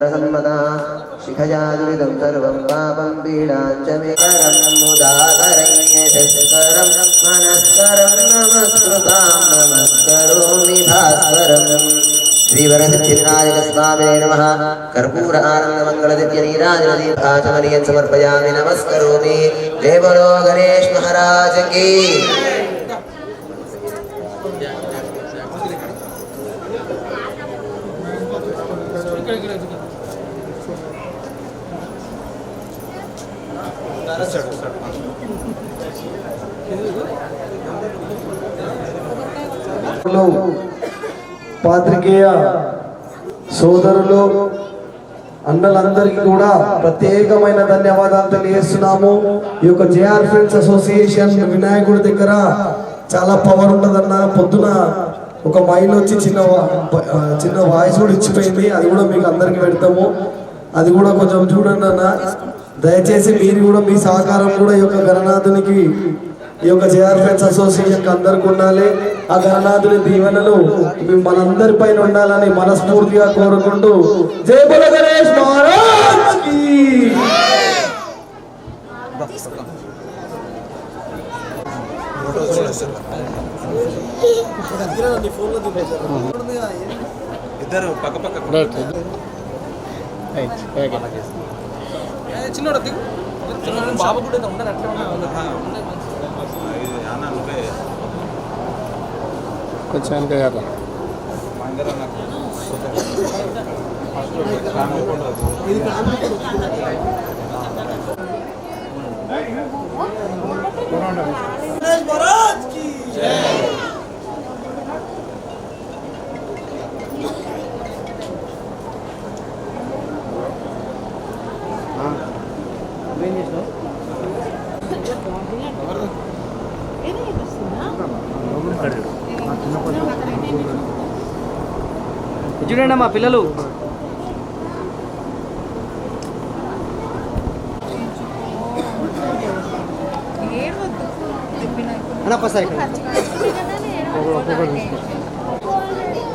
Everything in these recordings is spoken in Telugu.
सन्मदा शिखया दुरितं सर्वं पापं पीडां च मे करं मुदाकरय्यशस्करं मनस्करं नमस्कृतां नमस्करोमि भास्वरम् श्रीवरसिद्धिविनायकस्वामिने नमः कर्पूर आनन्दमङ्गलदित्यनीराजनदीपाचमनीयं समर्पयामि नमस्करोमि जय बोलो गणेश महाराज की లో పాత్రికేయ సోదరులు అన్నలందరికీ కూడా ప్రత్యేకమైన ధన్యవాదాలు తెలియజేస్తున్నాము. ఈ యొక్క జేఆర్ ఫ్రెండ్స్ అసోసియేషన్ వినాయకుడి దగ్గర చాలా పవర్ ఉంటుందన్న పొద్దున ఒక మైల్ వచ్చి చిన్న చిన్న వాయిస్ కూడా ఇచ్చిపోయింది. అది కూడా మీకు అందరికి పెడతాము. అది కూడా కొంచెం చూడండి అన్న. దయచేసి మీరు కూడా మీ సహకారం కూడా ఈ యొక్క గణనాథునికి ఈ యొక్క జేఆర్ ఫ్రెండ్స్ అసోసియేషన్కి అందరికి ఉండాలి. ఆ గణనాథుని దీవెనలు మీ మనందరి పైన ఉండాలని మనస్ఫూర్తిగా కోరుకుంటూ జై బల గణేష్ మహారాజ్కి. ఇద్దరు పక్క పక్క చిన్నోడు దిగు. బాబు కూడా ఉండరు అట్లా కొంచెం వెనక కదా. మా చూడండి మా పిల్లలు? అన్న ఒక్కసారి.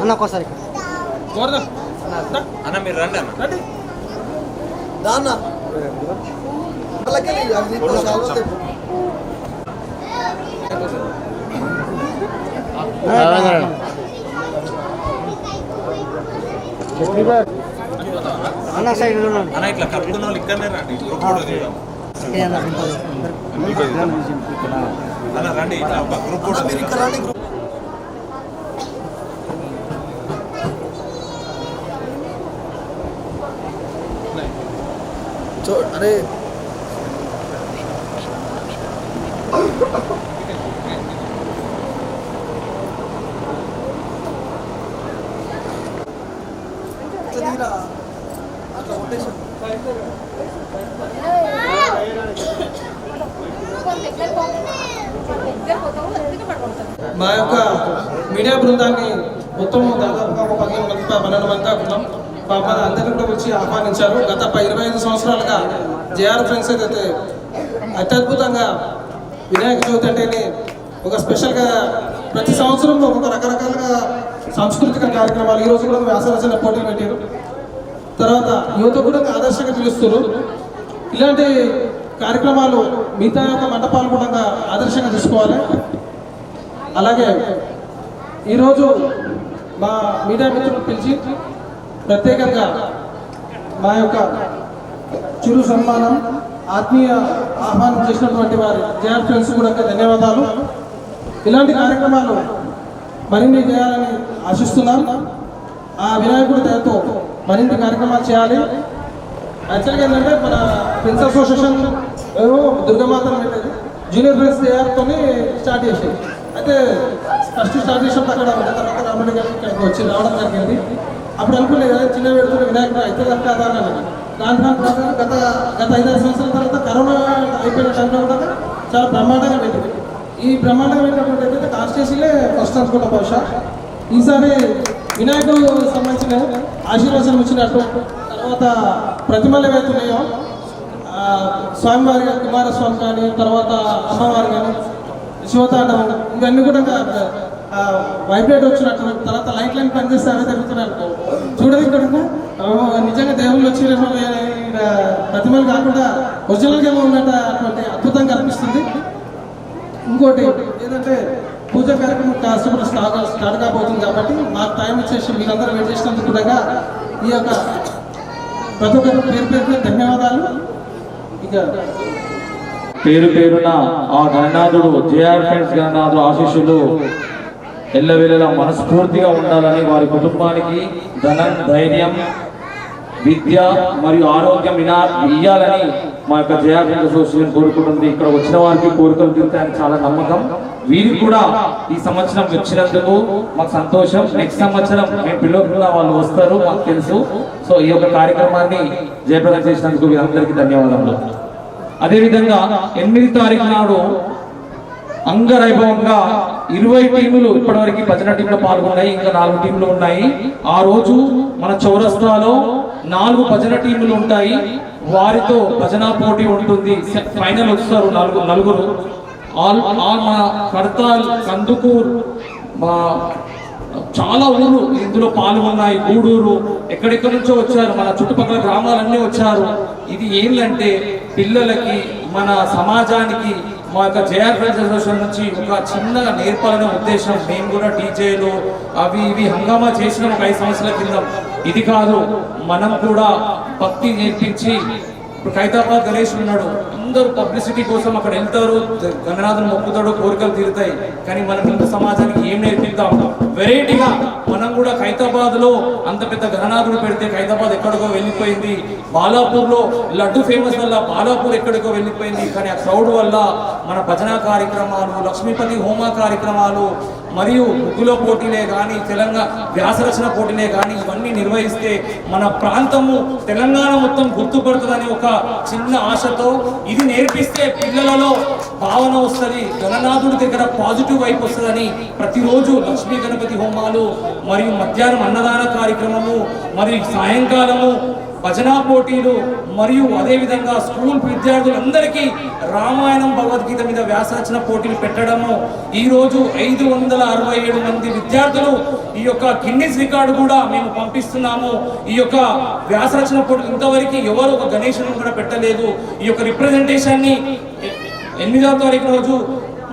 అన్న ఒక్కసారి. అన్న మీరు రండి అన్న. అన్న సైడ్ అన్న ఇట్లా కప్పుకున్న వాళ్ళు ఇక్కడనే రండి అన్న రండి ఇట్లా ఒక గ్రూప్ అరే. మా యొక్క మీడియా బృందాన్ని మొత్తం దాదాపుగా ఒక పదిహేను మంది పన్నెండు మంది దాకా పాప అందరినీ కూడా వచ్చి ఆహ్వానించారు. గత ఇరవై ఐదు సంవత్సరాలుగా జేఆర్ ఫ్రెండ్స్ ఏదైతే అత్యద్భుతంగా వినాయక చవితి అంటేనే ఒక స్పెషల్గా ప్రతి సంవత్సరం ఒక రకరకాలుగా సాంస్కృతిక కార్యక్రమాలు. ఈ రోజు కూడా వ్యాసరచన పోటీలు పెట్టారు. తర్వాత యువత కూడా ఆదర్శంగా పిలుస్తారు ఇలాంటి కార్యక్రమాలు మిగతా యొక్క మండపాలు కూడా ఆదర్శంగా తీసుకోవాలి. అలాగే ఈరోజు మా మీడియా మిత్రులు పిలిచి ప్రత్యేకంగా మా యొక్క చిరు సన్మానం ఆత్మీయ ఆహ్వానం చేసినటువంటి వారి జేఆర్ ఫ్రెండ్స్ కూడా ధన్యవాదాలు. ఇలాంటి కార్యక్రమాలు మరిన్ని చేయాలని ఆశిస్తున్నాను ఆ వినాయకుడి దయతో మరిన్ని కార్యక్రమాలు చేయాలి. యాక్చువల్గా ఏంటంటే మన ఫ్రెండ్స్ అసోసియేషన్ ఏమో దుర్గమాతను పెట్టేది జూనియర్ ఫ్రెండ్స్ తయారుతో స్టార్ట్ చేసేది అయితే ఫస్ట్ స్టార్ట్ చేసినప్పుడు అక్కడ తర్వాత రామరెడ్డి గారికి ఇక్కడికి వచ్చి రావడం జరిగింది. అప్పుడు అనుకోలేదు కదా చిన్న పెడుతున్న వినాయకుడు అయితే కదా అని. దాని తర్వాత గత గత ఐదారు సంవత్సరాల తర్వాత కరోనా అయిపోయిన టైంలో కూడా చాలా బ్రహ్మాండంగా పెట్టింది ఈ బ్రహ్మాండంగా పెట్టినటువంటి అయితే కాన్స్టేషన్లే ఫస్ట్ అనుకుంటా బహుశా ఈసారి వినాయకుడు సంబంధించిన ఆశీర్వచనం ఇచ్చినట్టు తర్వాత ప్రతిమలు ఏవైతున్నాయో స్వామివారి కుమారస్వామి కానీ తర్వాత అమ్మవారు కానీ శివతాండవం ఇవన్నీ కూడా వైబ్రేట్ వచ్చినట్టు తర్వాత లైట్ లైన్ పనిచేస్తే అవే తిరుగుతున్నాయి అనుకో చూడదు కూడా నిజంగా దేవుళ్ళు వచ్చి ప్రతిమలు కాకుండా ఒరిజినల్గా ఉన్నట్టు అటువంటి అద్భుతంగా అనిపిస్తుంది ఇంకోటి ఏంటంటే పూజ కార్యక్రమం కాసేపు స్టార్ట్ స్టార్ట్ కాబోతుంది కాబట్టి మాకు టైం ఇచ్చేసి మీరందరూ వెయిట్ చేసినందుకు కూడా ఈ యొక్క ప్రతి ఒక్కరు పేరు పేరు ధన్యవాదాలు. ఇక పేరు పేరున ఆ గణనాథుడు జేఆర్ ఫ్రెండ్స్ గణనాథుడు ఆశీస్సులు ఎల్లవేళలా మనస్ఫూర్తిగా ఉండాలని వారి కుటుంబానికి ధనం ధైర్యం విద్య మరియు ఆరోగ్యం వినా ఇయ్యాలని మా యొక్క జేఆర్ అసోసియేషన్ కోరుకుంటుంది. ఇక్కడ వచ్చిన వారికి కోరికలు తీరుతాయని చాలా నమ్మకం. వీరికి కూడా ఈ సంవత్సరం వచ్చినందుకు మాకు సంతోషం. నెక్స్ట్ సంవత్సరం మేము పిల్లలు వాళ్ళు వస్తారు మాకు తెలుసు. సో ఈ యొక్క కార్యక్రమాన్ని జయప్రదం చేసినందుకు వీరందరికీ ధన్యవాదములు. అదేవిధంగా ఎనిమిది తారీఖు నాడు అంగరైభవంగా ఇరవై టీములు ఇప్పటివరకు భజన టీంలు పాల్గొన్నాయి. ఇంకా నాలుగు టీంలు ఉన్నాయి. ఆ రోజు మన చౌరస్తాలో నాలుగు భజన టీములు ఉంటాయి. వారితో భజన పోటీ ఉంటుంది. ఫైనల్ వస్తారు నలుగురు నలుగురు. ఆల్ ఆల్ మన కడతాల్ కందుకూర్ మా చాలా ఊరు ఇందులో పాల్గొన్నాయి. గూడూరు ఎక్కడెక్కడి నుంచో వచ్చారు. మన చుట్టుపక్కల గ్రామాలన్నీ వచ్చారు. ఇది ఏంటంటే పిల్లలకి మన సమాజానికి మా యొక్క జేఆర్ ఫ్రెండ్స్ అసోసియేషన్ నుంచి ఒక చిన్నగా నేర్పాలనే ఉద్దేశం. మేము కూడా డీజేలు అవి ఇవి హంగామా చేసిన ఒక ఐదు సంవత్సరాల కింద. ఇది కాదు మనం కూడా భక్తి నేర్పించి ఇప్పుడు ఖైదాబాద్ గణేష్ ఉన్నాడు. అందరూ పబ్లిసిటీ కోసం అక్కడ వెళ్తారు. గణనాథుని మొక్కుతాడు కోరికలు తీరుతాయి. కానీ మనం హిందూ సమాజానికి ఏం నేర్పిద్దాం? మనం లో అంత పెద్ద గణనాథుడు పెడితే ఖైతాబాద్ ఎక్కడికో వెళ్ళిపోయింది. బాలాపూర్లో లడ్డు ఫేమస్ వల్ల బాలాపూర్ ఎక్కడికో వెళ్ళిపోయింది. కానీ ఆ క్రౌడ్ వల్ల మన భజన కార్యక్రమాలు లక్ష్మీపతి హోమ కార్యక్రమాలు మరియు ముగ్గుల పోటీలే కానీ తెలంగాణ వ్యాసరచన పోటీలే కానీ ఇవన్నీ నిర్వహిస్తే మన ప్రాంతము తెలంగాణ మొత్తం గుర్తుపడుతుందని ఒక చిన్న ఆశతో ఇది నేర్పిస్తే పిల్లలలో భావన వస్తుంది గణనాథుడి దగ్గర పాజిటివ్ వైపు వస్తుందని ప్రతిరోజు లక్ష్మీ గణపతి హోమాలు మరియు మధ్యాహ్నం అన్నదాన కార్యక్రమము మరియు సాయంకాలము భజనా పోటీలు మరియు అదేవిధంగా స్కూల్ విద్యార్థులందరికీ రామాయణం భగవద్గీత మీద వ్యాసరచన పోటీలు పెట్టడము. ఈరోజు ఐదు వందల అరవై ఏడు మంది విద్యార్థులు ఈ యొక్క గిన్నిస్ రికార్డు కూడా మేము పంపిస్తున్నాము. ఈ యొక్క వ్యాసరచన పోటీ ఇంతవరకు ఎవరు ఒక గణేశుని కూడా పెట్టలేదు. ఈ యొక్క రిప్రజెంటేషన్ని ఎనిమిదవ తారీఖు రోజు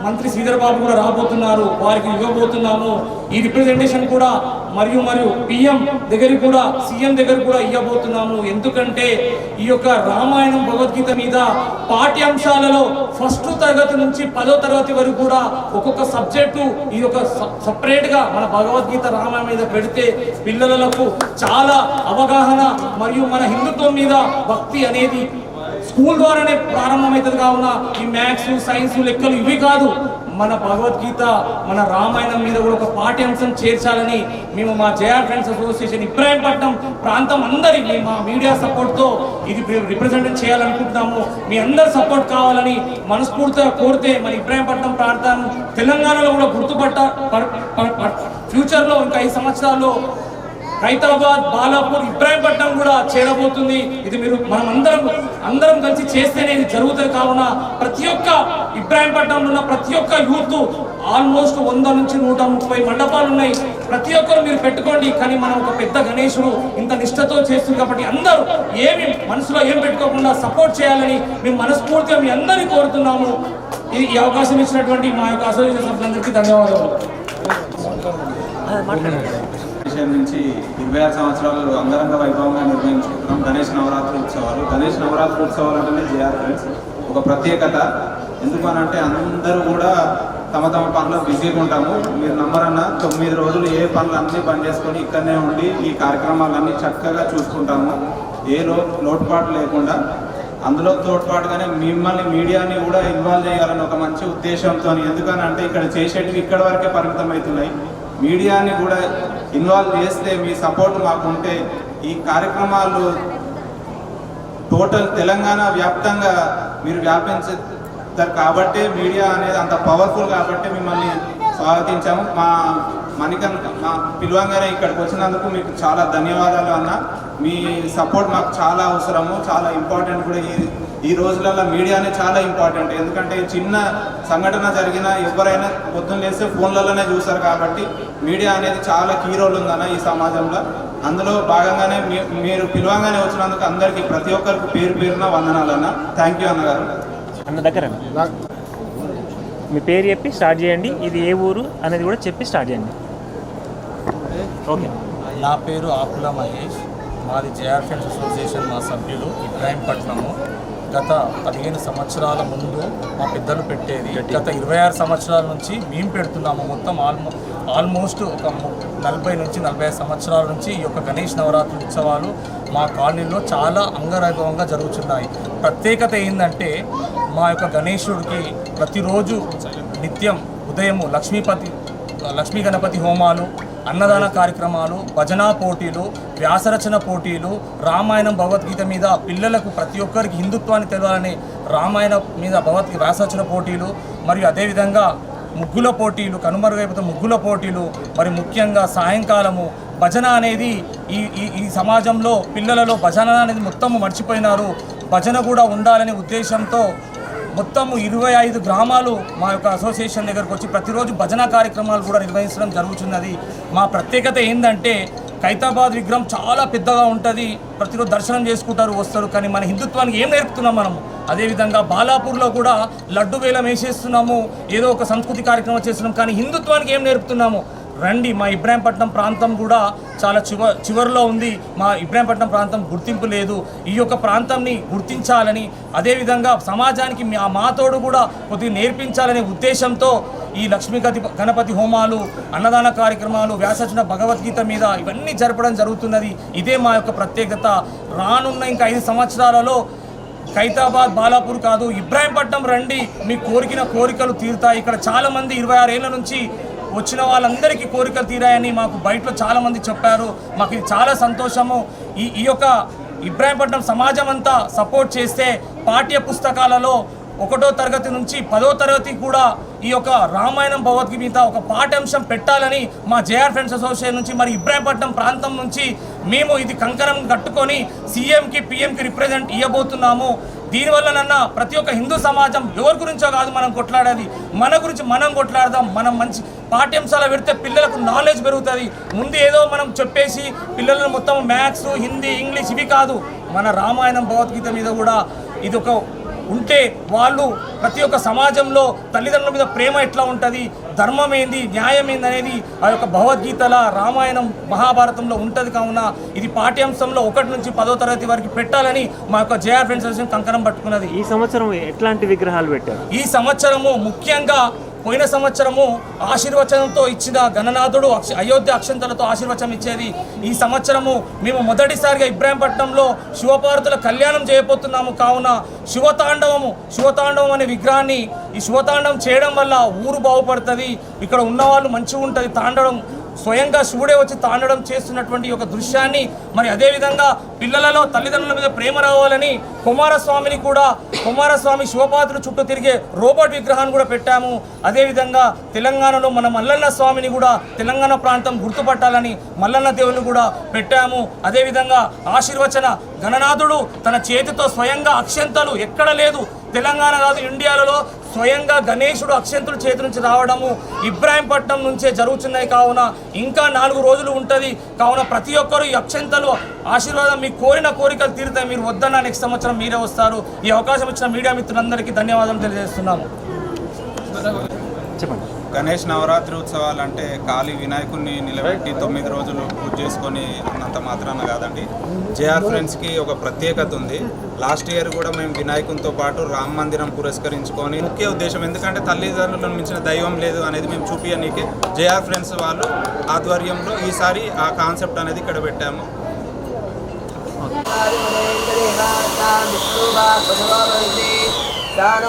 మంత్రి శ్రీధర్ బాబు కూడా రాబోతున్నారు వారికి ఇవ్వబోతున్నాము. ఈ రిప్రజెంటేషన్ కూడా మరియు మరియు పిఎం దగ్గర కూడా సీఎం దగ్గర కూడా ఇవ్వబోతున్నాము. ఎందుకంటే ఈ యొక్క రామాయణం భగవద్గీత మీద పాఠ్యాంశాలలో ఫస్ట్ తరగతి నుంచి పదో తరగతి వరకు కూడా ఒక్కొక్క సబ్జెక్టు ఈ యొక్క సపరేట్గా మన భగవద్గీత రామాయణం మీద పెడితే పిల్లలకు చాలా అవగాహన మరియు మన హిందుత్వం మీద భక్తి అనేది స్కూల్ ద్వారానే ప్రారంభమవుతుంది కావున ఈ మ్యాథ్స్ సైన్స్ లెక్కలు ఇవి కాదు. మన భగవద్గీత మన రామాయణం మీద కూడా ఒక పాఠ్యాంశం చేర్చాలని మేము మా జయా ఫ్రెండ్స్ అసోసియేషన్ ఇబ్రాహీంపట్నం ప్రాంతం అందరి మా మీడియా సపోర్ట్తో ఇది రిప్రజెంట్ చేయాలనుకుంటున్నాము. మీ అందరి సపోర్ట్ కావాలని మనస్ఫూర్తిగా కోరితే మన ఇబ్రాహీంపట్నం ప్రాంతం తెలంగాణలో కూడా గుర్తుపట్ట ఫ్యూచర్లో ఇంకా ఐదు సంవత్సరాల్లో హైదరాబాద్ బాలాపూర్ ఇబ్రాహీంపట్నం కూడా చేరబోతుంది. ఇది మీరు మనం అందరం అందరం కలిసి చేస్తేనే ఇది జరుగుతుంది. కావున ప్రతి ఒక్క ఇబ్రాహీంపట్నంలో ఉన్న ప్రతి ఒక్క యూత్ ఆల్మోస్ట్ వంద నుంచి నూట ముప్పై మండపాలు ఉన్నాయి. ప్రతి ఒక్కరు మీరు పెట్టుకోండి. కానీ మనం ఒక పెద్ద గణేశుడు ఇంత నిష్ఠతో చేస్తుంది కాబట్టి అందరూ ఏమి మనసులో ఏం పెట్టుకోకుండా సపోర్ట్ చేయాలని మేము మనస్ఫూర్తిగా మీ అందరినీ కోరుతున్నాము. ఈ ఈ అవకాశం ఇచ్చినటువంటి మా యొక్క అసోసియేషన్ సభ్యులందరికీ ధన్యవాదాలు. నుంచి ఇరవై ఆరు సంవత్సరాలు అంగరంగ వైభవంగా నిర్వహించుకుంటున్నాం. గణేష్ నవరాత్రి ఉత్సవాలు. గణేష్ నవరాత్రి ఉత్సవాలు అంటేనే జేఆర్ ఫ్రెండ్స్. ఒక ప్రత్యేకత. ఎందుకు అంటే అందరూ కూడా తమ తమ పనిలో బిజీగా ఉంటాము. మీరు నమ్మరన్నా తొమ్మిది రోజులు ఏ పనులు అన్నీ బంద్ చేసుకొని ఇక్కడనే ఉండి ఈ కార్యక్రమాలన్నీ చక్కగా చూసుకుంటాము. ఏ లో లోటుపాటు లేకుండా. అందులో తోడ్పాటుగానే మిమ్మల్ని మీడియాని కూడా ఇన్వాల్వ్ చేయాలని ఒక మంచి ఉద్దేశంతో ఎందుకని అంటే ఇక్కడ చేసేటివి ఇక్కడ వరకే పరిమితం అవుతున్నాయి మీడియాని కూడా ఇన్వాల్వ్ చేస్తే మీ సపోర్ట్ మాకు ఉంటే ఈ కార్యక్రమాలు టోటల్ తెలంగాణ వ్యాప్తంగా మీరు వ్యాపించారు కాబట్టే మీడియా అనేది అంత పవర్ఫుల్ కాబట్టి మిమ్మల్ని స్వాగతించాము. మా మణికన్ మా పిలువంగానే ఇక్కడికి వచ్చినందుకు మీకు చాలా ధన్యవాదాలు అన్న. మీ సపోర్ట్ మాకు చాలా అవసరము చాలా ఇంపార్టెంట్ కూడా ఈ ఈ రోజులలో మీడియానే చాలా ఇంపార్టెంట్. ఎందుకంటే చిన్న సంఘటన జరిగిన ఎవరైనా పొద్దున్న లేస్తే ఫోన్లలోనే చూస్తారు కాబట్టి మీడియా అనేది చాలా కీ రోల్ ఉందన్న ఈ సమాజంలో. అందులో భాగంగానే మీరు పిలవంగానే వచ్చినందుకు అందరికీ ప్రతి ఒక్కరికి పేరు పేరున వందనాలన్న. థ్యాంక్ యూ అన్నగారు. అన్న దగ్గర మీ పేరు చెప్పి స్టార్ట్ చేయండి. ఇది ఏ ఊరు అనేది కూడా చెప్పి స్టార్ట్ చేయండి. ఓకే. నా పేరు ఆకుల మహేష్. మాది జేఆర్ ఫ్రెండ్స్ అసోసియేషన్ మా సభ్యులు. ఇబ్రాహీంపట్నము. గత పదిహేను సంవత్సరాల ముందు మా పెద్దలు పెట్టేది. గత ఇరవై ఆరు సంవత్సరాల నుంచి మేము పెడుతున్నాము. మొత్తం ఆల్మో ఆల్మోస్ట్ ఒక నలభై నుంచి నలభై ఐదు సంవత్సరాల నుంచి ఈ యొక్క గణేష్ నవరాత్రి ఉత్సవాలు మా కాలనీలో చాలా అంగవైభవంగా జరుగుతున్నాయి ప్రత్యేకత ఏంటంటే మా యొక్క గణేశుడికి ప్రతిరోజు నిత్యం ఉదయము లక్ష్మీపతి లక్ష్మీ గణపతి హోమాలు అన్నదాన కార్యక్రమాలు భజనా పోటీలు వ్యాసరచన పోటీలు రామాయణం భగవద్గీత మీద పిల్లలకు ప్రతి ఒక్కరికి హిందుత్వాన్ని తెలవాలని రామాయణం మీద భగవద్గీత వ్యాసరచన పోటీలు మరియు అదేవిధంగా ముగ్గుల పోటీలు కనుమరుగైపోతే ముగ్గుల పోటీలు మరి ముఖ్యంగా సాయంకాలము భజన అనేది ఈ ఈ ఈ సమాజంలో పిల్లలలో భజన అనేది మొత్తము మర్చిపోయినారు. భజన కూడా ఉండాలనే ఉద్దేశంతో మొత్తము ఇరవై ఐదు గ్రామాలు మా యొక్క అసోసియేషన్ దగ్గరకు వచ్చి ప్రతిరోజు భజన కార్యక్రమాలు కూడా నిర్వహించడం జరుగుతున్నది మా ప్రత్యేకత ఏంటంటే ఖైతాబాద్ విగ్రహం చాలా పెద్దగా ఉంటుంది. ప్రతిరోజు దర్శనం చేసుకుంటారు వస్తారు. కానీ మన హిందుత్వానికి ఏం నేర్పుతున్నాం మనము? అదేవిధంగా బాలాపూర్లో కూడా లడ్డు వేలం వేసేస్తున్నాము. ఏదో ఒక సంస్కృతి కార్యక్రమం చేస్తున్నాం. కానీ హిందుత్వానికి ఏం నేర్పుతున్నాము? రండి మా ఇబ్రాహీంపట్నం ప్రాంతం కూడా చాలా చివ చివరిలో ఉంది. మా ఇబ్రాహీంపట్నం ప్రాంతం గుర్తింపు లేదు. ఈ యొక్క ప్రాంతంని గుర్తించాలని అదేవిధంగా సమాజానికి మా మాతోడు కూడా కొద్దిగా నేర్పించాలనే ఉద్దేశంతో ఈ లక్ష్మీ గతి గణపతి హోమాలు అన్నదాన కార్యక్రమాలు వ్యాసచన భగవద్గీత మీద ఇవన్నీ జరపడం జరుగుతున్నది. ఇదే మా యొక్క ప్రత్యేకత. రానున్న ఇంకా ఐదు సంవత్సరాలలో ఖైతాబాద్ బాలాపూర్ కాదు ఇబ్రాహీంపట్నం రండి. మీ కోరికిన కోరికలు తీరుతాయి. ఇక్కడ చాలామంది ఇరవై ఆరు ఏళ్ళ నుంచి వచ్చిన వాళ్ళందరికీ కోరికలు తీరాయని మాకు బయటలో చాలామంది చెప్పారు. మాకు ఇది చాలా సంతోషము. ఈ ఈ యొక్క ఇబ్రాహీంపట్నం సమాజం అంతా సపోర్ట్ చేస్తే పాఠ్య పుస్తకాలలో ఒకటో తరగతి నుంచి పదో తరగతి కూడా ఈ యొక్క రామాయణం భగవద్గీత ఒక పాఠ్యాంశం పెట్టాలని మా జేఆర్ ఫ్రెండ్స్ అసోసియేషన్ నుంచి మరి ఇబ్రాహీంపట్నం ప్రాంతం నుంచి మేము ఇది కంకణం కట్టుకొని సీఎంకి పిఎంకి రిప్రజెంట్ ఇవ్వబోతున్నాము దీనివల్లనన్నా ప్రతి ఒక్క హిందూ సమాజం ఎవరి గురించో కాదు మనం కొట్లాడేది. మన గురించి మనం కొట్లాడదాం. మనం మంచి పాఠ్యాంశాలు పెడితే పిల్లలకు నాలెడ్జ్ పెరుగుతుంది. ముందు ఏదో మనం చెప్పేసి పిల్లలను మొత్తం మ్యాథ్స్ హిందీ ఇంగ్లీష్ ఇవి కాదు. మన రామాయణం భగవద్గీత మీద కూడా ఇది ఒక ఉంటే వాళ్ళు ప్రతి ఒక్క సమాజంలో తల్లిదండ్రుల మీద ప్రేమ ఎట్లా ఉంటుంది? ధర్మం ఏంది? న్యాయం ఏంది అనేది ఆ యొక్క భగవద్గీతల రామాయణం మహాభారతంలో ఉంటుంది కావున ఇది పాఠ్యాంశంలో ఒకటి నుంచి పదో తరగతి వరకు పెట్టాలని మా యొక్క జేఆర్ ఫ్రెండ్స్ కంకణం పట్టుకున్నది. ఈ సంవత్సరం ఎట్లాంటి విగ్రహాలు పెట్టారు? ఈ సంవత్సరము ముఖ్యంగా పోయిన సంవత్సరము ఆశీర్వచనంతో ఇచ్చిన గణనాథుడు అక్ష- అయోధ్య అక్షంతలతో ఆశీర్వచనం ఇచ్చేది. ఈ సంవత్సరము మేము మొదటిసారిగా ఇబ్రాహీంపట్నంలో శివపార్వతుల కళ్యాణం చేయబోతున్నాము. కావున శివతాండవము శివతాండవం అనే విగ్రహాన్ని ఈ శివతాండవం చేయడం వల్ల ఊరు బాగుపడుతుంది. ఇక్కడ ఉన్నవాళ్ళు మంచిగా ఉంటుంది. తాండడం స్వయంగా శివుడే వచ్చి తాండడం చేస్తున్నటువంటి ఒక దృశ్యాన్ని మరి అదేవిధంగా పిల్లలలో తల్లిదండ్రుల మీద ప్రేమ రావాలని కుమారస్వామిని కూడా కుమారస్వామి శివపాత్రుడు చుట్టూ తిరిగే రోబోట్ విగ్రహాన్ని కూడా పెట్టాము. అదేవిధంగా తెలంగాణలో మన మల్లన్న స్వామిని కూడా తెలంగాణ ప్రాంతం గుర్తుపట్టాలని మల్లన్న దేవుని కూడా పెట్టాము. అదేవిధంగా ఆశీర్వచన గణనాథుడు తన చేతితో స్వయంగా అక్షంతలు ఎక్కడ లేదు తెలంగాణ కాదు ఇండియాలలో స్వయంగా గణేశుడు అక్షంతుల చేతి నుంచి రావడము ఇబ్రాహీంపట్నం నుంచే జరుగుతున్నాయి కావున ఇంకా నాలుగు రోజులు ఉంటుంది. కావున ప్రతి ఒక్కరు ఈ అక్షంతలు ఆశీర్వాదం మీకు కోరిన కోరికలు తీరుతాయి మీరు వద్దన్న నెక్స్ట్ సంవత్సరం మీరే వస్తారు. ఈ అవకాశం ఇచ్చిన మీడియా మిత్రులందరికీ ధన్యవాదాలు తెలియజేస్తున్నాము. చెప్పండి. గణేష్ నవరాత్రి ఉత్సవాలు అంటే ఖాళీ వినాయకుడిని నిలబెట్టి తొమ్మిది రోజులు పూజ చేసుకొని అన్నంత మాత్రాన కాదండి. జేఆర్ ఫ్రెండ్స్కి ఒక ప్రత్యేకత ఉంది. లాస్ట్ ఇయర్ కూడా మేము వినాయకునితో పాటు రామ మందిరం పురస్కరించుకొని ముఖ్య ఉద్దేశం ఎందుకంటే తల్లిదండ్రులను మించిన దైవం లేదు అనేది మేము చూపించనీకే జేఆర్ ఫ్రెండ్స్ వాళ్ళు ఆధ్వర్యంలో ఈసారి ఆ కాన్సెప్ట్ అనేది ఇక్కడ పెట్టాము. दानो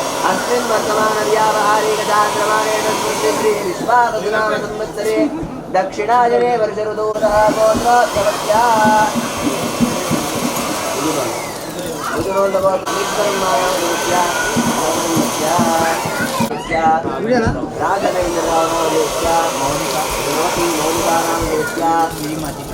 अस्मिन् वर्तमानव्यावहारे गजान्द्रमाणेन स्मृति श्री विश्वावसुनाम संवत्सरे दक्षिणायने वर्षऋतोतः गोत्रोत्सवस्या राजनैन्द्ररामो मौनिका मौनिका नाम श्रीमती